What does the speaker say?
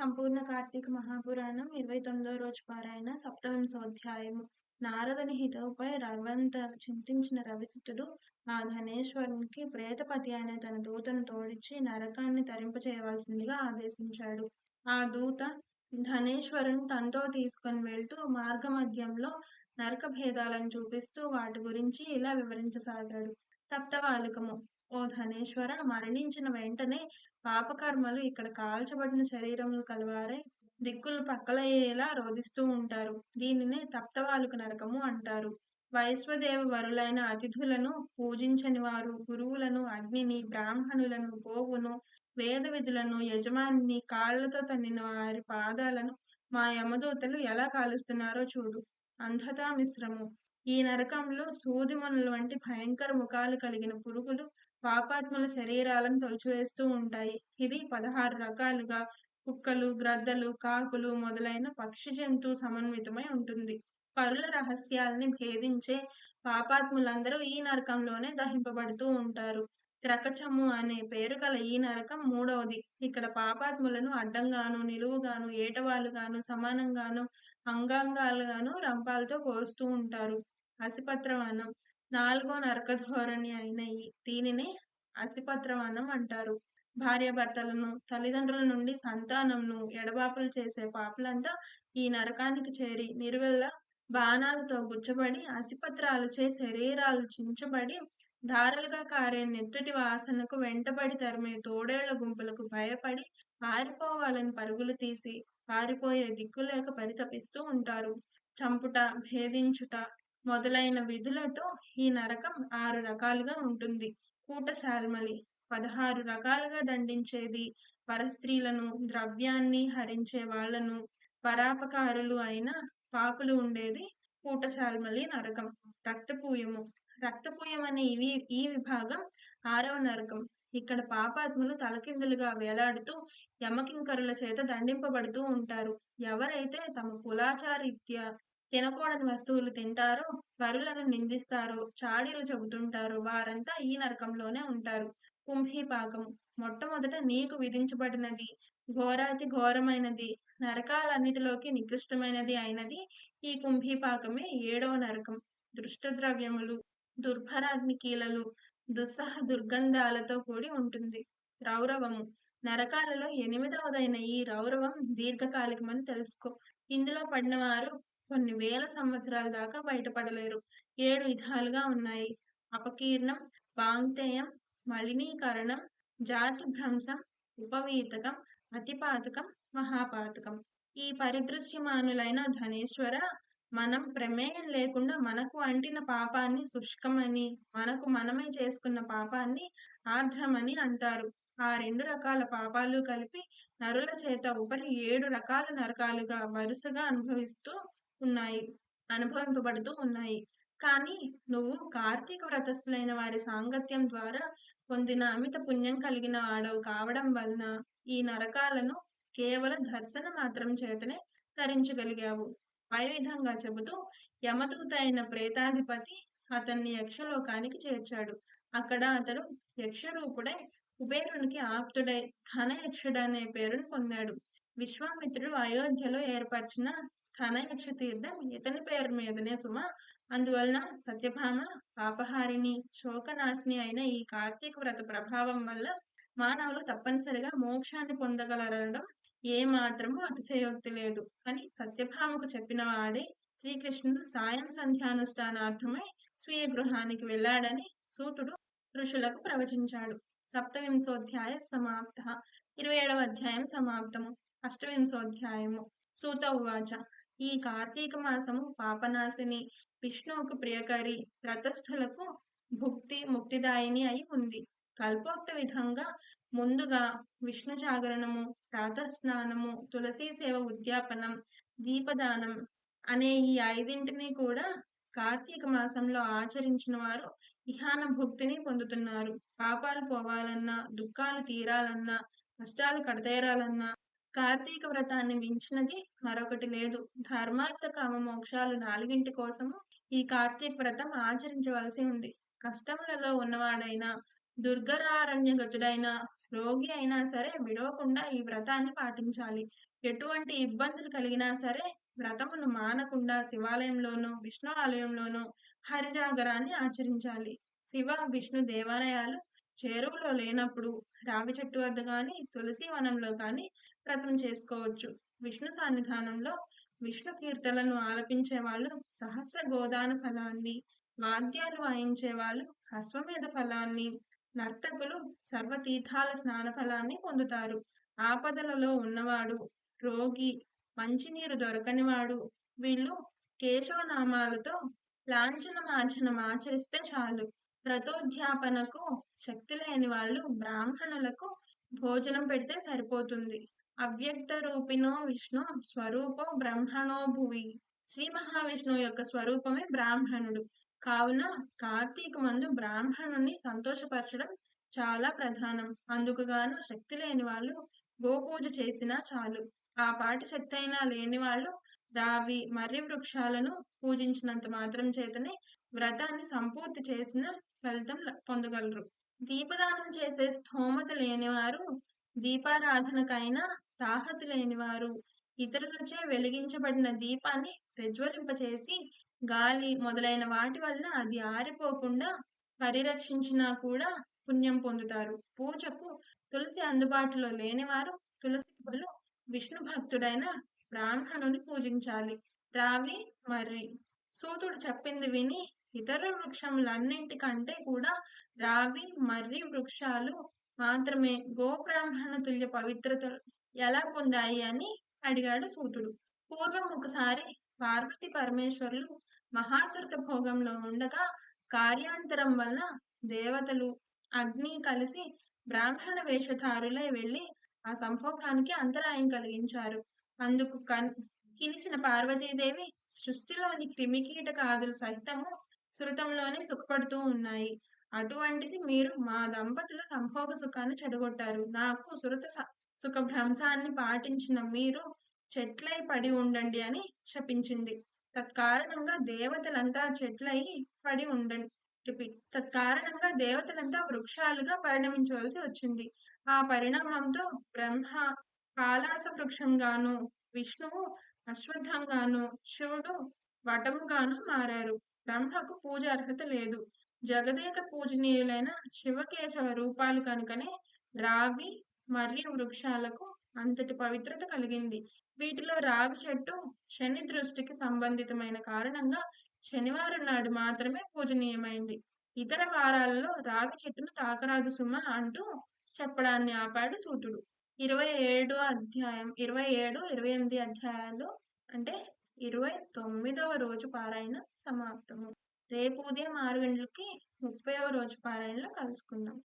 సంపూర్ణ కార్తీక మహాపురాణం ఇరవై తొమ్మిదో రోజు పారాయణ సప్తవింశోధ్యాయము నారదుని హితవుపై రవంత చింతించిన రవిసుతుడు ఆ ధనేశ్వరునికి ప్రేతపతి అనే తన దూతను తోడిచ్చి నరకాన్ని తరింపచేయవలసిందిగా ఆదేశించాడు. ఆ దూత ధనేశ్వరుని తనతో తీసుకొని వెళ్తూ మార్గమధ్యంలో నరక భేదాలను చూపిస్తూ వాటి గురించి ఇలా వివరించసాగాడు. తప్తవాలకము ఓ ధనేశ్వర మరణించిన వెంటనే పాపకర్మలు ఇక్కడ కాల్చబడిన శరీరములు కలవారై దిక్కులు పక్కలయ్యేలా రోధిస్తూ ఉంటారు. దీనినే తప్తవాలుక నరకము అంటారు. వైశ్వదేవ వరులైన అతిథులను పూజించని వారు గురువులను అగ్నిని బ్రాహ్మణులను గోవును వేద విధులను యజమానిని కాళ్ళతో తన్నిన వారి పాదాలను మా యమదూతలు ఎలా కాలుస్తున్నారో చూడు. అంధతా మిశ్రము ఈ నరకంలో సూదిమనుల వంటి భయంకర ముఖాలు కలిగిన పురుగులు పాపాత్ముల శరీరాలను తొలిచివేస్తూ ఉంటాయి. ఇది పదహారు రకాలుగా కుక్కలు గ్రద్దలు కాకులు మొదలైన పక్షి జంతు సమన్వితమై ఉంటుంది. పరుల రహస్యాల్ని భేదించే పాపాత్ములందరూ ఈ నరకంలోనే దహింపబడుతూ ఉంటారు. క్రకచము అనే పేరు గల ఈ నరకం మూడవది. ఇక్కడ పాపాత్ములను అడ్డంగాను నిలువుగాను ఏటవాలుగాను సమానంగాను అంగాంగాలుగాను రంపాలతో కోరుస్తూ ఉంటారు. అసిపత్రవనం. నాలుగో నరక ధోరణి అయిన ఈ దీనినే అసిపత్రవనం అంటారు. భార్యాభర్తలను తల్లిదండ్రుల నుండి సంతానంను ఎడబాపులు చేసే పాపులంతా ఈ నరకానికి చేరి నిరువెల్ల బాణాలతో గుచ్చబడి అసిపత్రాలచే శరీరాలు చించబడి ధారలుగా కారే నెత్తుటి వాసనకు వెంటబడి తరిమే తోడేళ్ళ గుంపులకు భయపడి పారిపోవాలని పరుగులు తీసి పారిపోయే దిక్కులేక పరితపిస్తూ ఉంటారు. చంపుట భేదించుట మొదలైన విధులతో ఈ నరకం ఆరు రకాలుగా ఉంటుంది. కూటశాల్మలి పదహారు రకాలుగా దండించేది. పరస్త్రీలను ద్రవ్యాన్ని హరించే వాళ్ళను పరాపకారులు అయిన పాపులు ఉండేది కూటశాల్మలి నరకం. రక్తపూయము. రక్తపూయం అనే ఇవి ఈ విభాగం ఆరవ నరకం. ఇక్కడ పాపాత్ములు తలకిందులుగా వేలాడుతూ యమకింకరుల చేత దండింపబడుతూ ఉంటారు. ఎవరైతే తమ కులాచారీత్యా తినకూడని వస్తువులు తింటారో వరులను నిందిస్తారో చాడీలు చెబుతుంటారు వారంతా ఈ నరకంలోనే ఉంటారు. కుంభీపాకం మొట్టమొదట నీకు విధించబడినది ఘోరాతి ఘోరమైనది నరకాలన్నిటిలోకి నికృష్టమైనది అయినది ఈ కుంభీపాకమే ఏడవ నరకం. దుష్టద్రవ్యములు దుర్భరాగ్ని కీలలు దుస్సహ దుర్గంధాలతో కూడి ఉంటుంది. రౌరవము. నరకాలలో ఎనిమిదవదైన ఈ రౌరవం దీర్ఘకాలికమని తెలుసుకో. ఇందులో పడిన వారు కొన్ని వేల సంవత్సరాల దాకా బయటపడలేరు. ఏడు విధాలుగా ఉన్నాయి. అపకీర్ణం వాంగ్తేయం మలినీకరణం జాతి భ్రంశం ఉపవీతకం అతిపాతకం మహాపాతకం. ఈ పరిదృశ్యమానులైన ధనేశ్వర మనం ప్రమేయం లేకుండా మనకు అంటిన పాపాన్ని శుష్కమని మనకు మనమే చేసుకున్న పాపాన్ని ఆర్ద్రమని అంటారు. ఆ రెండు రకాల పాపాలు కలిపి నరుల చేత ఉపరి ఏడు రకాల నరకాలుగా వరుసగా అనుభవిస్తూ ఉన్నాయి అనుభవింపబడుతూ ఉన్నాయి. కానీ నువ్వు కార్తీక వ్రతస్థులైన వారి సాంగత్యం ద్వారా పొందిన అమిత పుణ్యం కలిగిన వాడవు కావడం వలన ఈ నరకాలను కేవల దర్శన మాత్రం చేతనే తరించగలిగావు. పై విధంగా చెబుతూ యమదూత అయిన ప్రేతాధిపతి అతన్ని యక్షలోకానికి చేర్చాడు. అక్కడ అతడు యక్షరూపుడై కుబేరునికి ఆప్తుడై ధనయక్షుడు అనే పేరును పొందాడు. విశ్వామిత్రుడు అయోధ్యలో ఏర్పరిచిన ధనయక్ష తీర్థం ఇతని పేరు మీదనే సుమ. అందువలన సత్యభామ పాపహారిణి శోకనాశిని అయిన ఈ కార్తీక వ్రత ప్రభావం వల్ల మానవులు తప్పనిసరిగా మోక్షాన్ని పొందగలరడం ఏ మాత్రము అతిశయోక్తి లేదు. అని సత్యభామకు చెప్పిన వాడే శ్రీకృష్ణుడు సాయం సంధ్యానుష్ఠానార్థమై స్వీయ గృహానికి వెళ్ళాడని సూతుడు ఋషులకు ప్రవచించాడు. సప్తవింశోధ్యాయ సమాప్త. ఇరవై ఏడవ అధ్యాయం సమాప్తము. అష్టవింశోధ్యాయము. సూత ఉవాచ. ఈ కార్తీక మాసము పాపనాశిని విష్ణువుకు ప్రియకరి రతస్థులకు భుక్తి ముక్తిదాయిని అయి ఉంది. కల్పోక్త విధంగా ముందుగా విష్ణు జాగరణము ప్రాతస్నానము తులసీ సేవ ఉద్యాపనం దీపదానం అనే ఈ ఐదింటిని కూడా కార్తీక మాసంలో ఆచరించిన వారు ఇహాన భుక్తిని పొందుతున్నారు. పాపాలు పోవాలన్నా దుఃఖాలు తీరాలన్నా కష్టాలు కడతేరాలన్నా కార్తీక వ్రతాన్ని మించినది మరొకటి లేదు. ధర్మార్థ కామ మోక్షాలు నాలుగింటి కోసము ఈ కార్తీక వ్రతం ఆచరించవలసి ఉంది. కష్టములలో ఉన్నవాడైనా దుర్గరారణ్యగతుడైన రోగి అయినా సరే విడవకుండా ఈ వ్రతాన్ని పాటించాలి. ఎటువంటి ఇబ్బందులు కలిగినా సరే వ్రతమును మానకుండా శివాలయంలోనూ విష్ణు ఆలయంలోనూ హరిజాగరాన్ని ఆచరించాలి. శివ విష్ణు దేవాలయాలు చేరువలో లేనప్పుడు రావి చెట్టు వద్ద కానీ తులసి వనంలో కానీ వ్రతం చేసుకోవచ్చు. విష్ణు సన్నిధానంలో విష్ణు కీర్తనలను ఆలపించే వాళ్ళు సహస్ర గోదాన ఫలాన్ని వాద్యాలు వాయించే వాళ్ళు అశ్వమేధ ఫలాన్ని నర్తకులు సర్వతీర్థాల స్నాన ఫలాన్ని పొందుతారు. ఆపదలలో ఉన్నవాడు రోగి మంచినీరు దొరకనివాడు వీళ్ళు కేశవనామాలతో లాంఛనమాచనం ఆచరిస్తే చాలు. వ్రతోధ్యాపనకు శక్తి లేని వాళ్ళు బ్రాహ్మణులకు భోజనం పెడితే సరిపోతుంది. అవ్యక్త రూపిణో విష్ణు స్వరూపో బ్రహ్మణో భువి. శ్రీ మహావిష్ణువు యొక్క స్వరూపమే బ్రాహ్మణుడు. కావున కార్తీక మందు బ్రాహ్మణుని సంతోషపరచడం చాలా ప్రధానం. అందుకు గాను శక్తి లేని వాళ్ళు గోపూజ చేసినా చాలు. ఆ పాటి శక్తి అయినా లేని వాళ్ళు రావి మర్రి వృక్షాలను పూజించినంత మాత్రం చేతనే వ్రతాన్ని సంపూర్తి చేసిన ఫలితం పొందగలరు. దీపదానం చేసే స్థోమత లేనివారు దీపారాధనకైనా తాహత లేనివారు ఇతరులచే వెలిగించబడిన దీపాన్ని ప్రజ్వలింపచేసి గాలి మొదలైన వాటి వలన అది ఆరిపోకుండా పరిరక్షించినా కూడా పుణ్యం పొందుతారు. పూజకు తులసి అందుబాటులో లేనివారు తులసి బదులు విష్ణు భక్తుడైన బ్రాహ్మణుని పూజించాలి. రావి మర్రి సూతుడు చెప్పింది విని ఇతర వృక్షములన్నింటికంటే కూడా రావి మర్రి వృక్షాలు మాత్రమే. గోబ్రాహ్మణ తుల్య పవిత్రత ఎలా పొందాయి అని అడిగాడు సూతుడు. పూర్వం ఒకసారి పార్వతి పరమేశ్వరులు మహాసురత భోగంలో ఉండగా కార్యాంతరం వలన దేవతలు అగ్ని కలిసి బ్రాహ్మణ వేషధారులై వెళ్ళి ఆ సంభోగానికి అంతరాయం కలిగించారు. అందుకు కన్ కినిసిన పార్వతీదేవి సృష్టిలోని క్రిమికీటకాదులు సహితము శృతంలోనే సుఖపడుతూ ఉన్నాయి. అటువంటిది మీరు మా దంపతులు సంభోగ సుఖాన్ని చెడగొట్టారు. నాకు సురత సుఖ భ్రంశాన్ని పాటించిన మీరు చెట్లై పడి ఉండండి అని శపించింది. తత్కారణంగా దేవతలంతా చెట్లై పడి ఉండండి రిపీట్ తత్కారణంగా దేవతలంతా వృక్షాలుగా పరిణమించవలసి వచ్చింది. ఆ పరిణామంతో బ్రహ్మ కాలాస వృక్షంగాను విష్ణువు అశ్వత్థంగాను శివుడు వటముగాను మారారు. బ్రహ్మకు పూజ అర్హత లేదు. జగదేక పూజనీయులైన శివకేశవ రూపాలు కనుకనే రావి మరియు వృక్షాలకు అంతటి పవిత్రత కలిగింది. వీటిలో రావి చెట్టు శని దృష్టికి సంబంధితమైన కారణంగా శనివారం నాడు మాత్రమే పూజనీయమైంది. ఇతర వారాలలో రావి చెట్టును తాకరాదు సుమ అంటూ చెప్పడాన్ని ఆపాడు సూతుడు. ఇరవై ఏడు అధ్యాయం ఇరవై ఏడు ఇరవై ఎనిమిది అధ్యాయాలు అంటే ఇరవై తొమ్మిదవ రోజు పారాయణ సమాప్తము. రేపు ఉదయం ఆరు గంటలకి ముప్పైవ రోజు పారాయణలో కలుసుకుందాం.